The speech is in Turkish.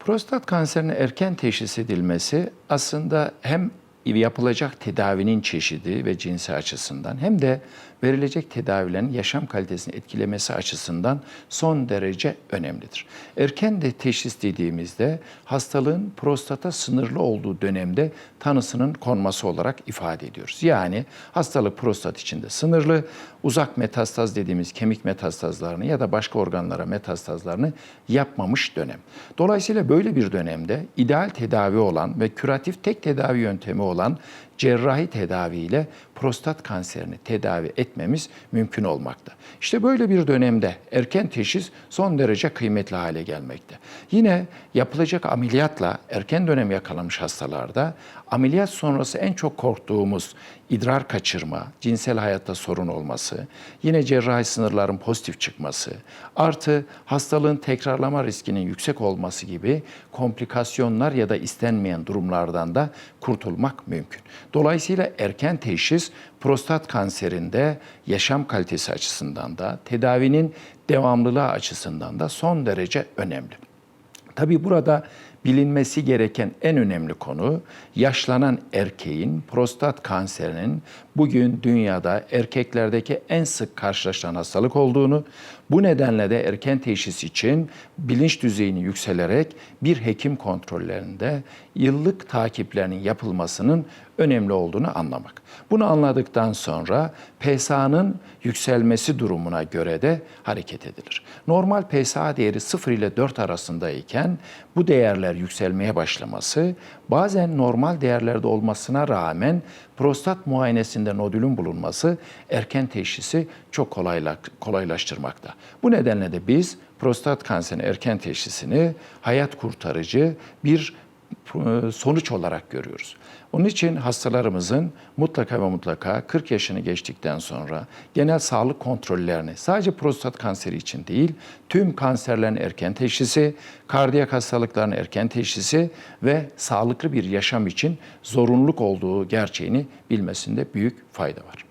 Prostat kanserinin erken teşhis edilmesi aslında hem yapılacak tedavinin çeşidi ve cinsi açısından hem de verilecek tedavilerin yaşam kalitesini etkilemesi açısından son derece önemlidir. Erken de teşhis dediğimizde hastalığın prostata sınırlı olduğu dönemde tanısının konması olarak ifade ediyoruz. Yani hastalık prostat içinde sınırlı, uzak metastaz dediğimiz kemik metastazlarını ya da başka organlara metastazlarını yapmamış dönem. Dolayısıyla böyle bir dönemde ideal tedavi olan ve küratif tek tedavi yöntemi olan cerrahi tedaviyle prostat kanserini tedavi etmemiz mümkün olmakta. İşte böyle bir dönemde erken teşhis son derece kıymetli hale gelmekte. Yine yapılacak ameliyatla erken dönem yakalamış hastalarda ameliyat sonrası en çok korktuğumuz idrar kaçırma, cinsel hayatta sorun olması, yine cerrahi sınırların pozitif çıkması, artı hastalığın tekrarlama riskinin yüksek olması gibi komplikasyonlar ya da istenmeyen durumlardan da kurtulmak mümkün. Dolayısıyla erken teşhis prostat kanserinde yaşam kalitesi açısından da tedavinin devamlılığı açısından da son derece önemli. Tabii burada bilinmesi gereken en önemli konu yaşlanan erkeğin prostat kanserinin bugün dünyada erkeklerdeki en sık karşılaşılan hastalık olduğunu, bu nedenle de erken teşhis için bilinç düzeyini yükselerek bir hekim kontrollerinde yıllık takiplerinin yapılmasının önemli olduğunu anlamak. Bunu anladıktan sonra PSA'nın yükselmesi durumuna göre de hareket edilir. Normal PSA değeri 0 ile 4 arasındayken bu değerler yükselmeye başlaması bazen normal değerlerde olmasına rağmen prostat muayenesinde nodülün bulunması erken teşhisi çok kolayla, kolaylaştırmakta. Bu nedenle de biz prostat kanserinin erken teşhisini hayat kurtarıcı bir sonuç olarak görüyoruz. Onun için hastalarımızın mutlaka ve mutlaka 40 yaşını geçtikten sonra genel sağlık kontrollerini sadece prostat kanseri için değil, tüm kanserlerin erken teşhisi, kardiyak hastalıkların erken teşhisi ve sağlıklı bir yaşam için zorunluluk olduğu gerçeğini bilmesinde büyük fayda var.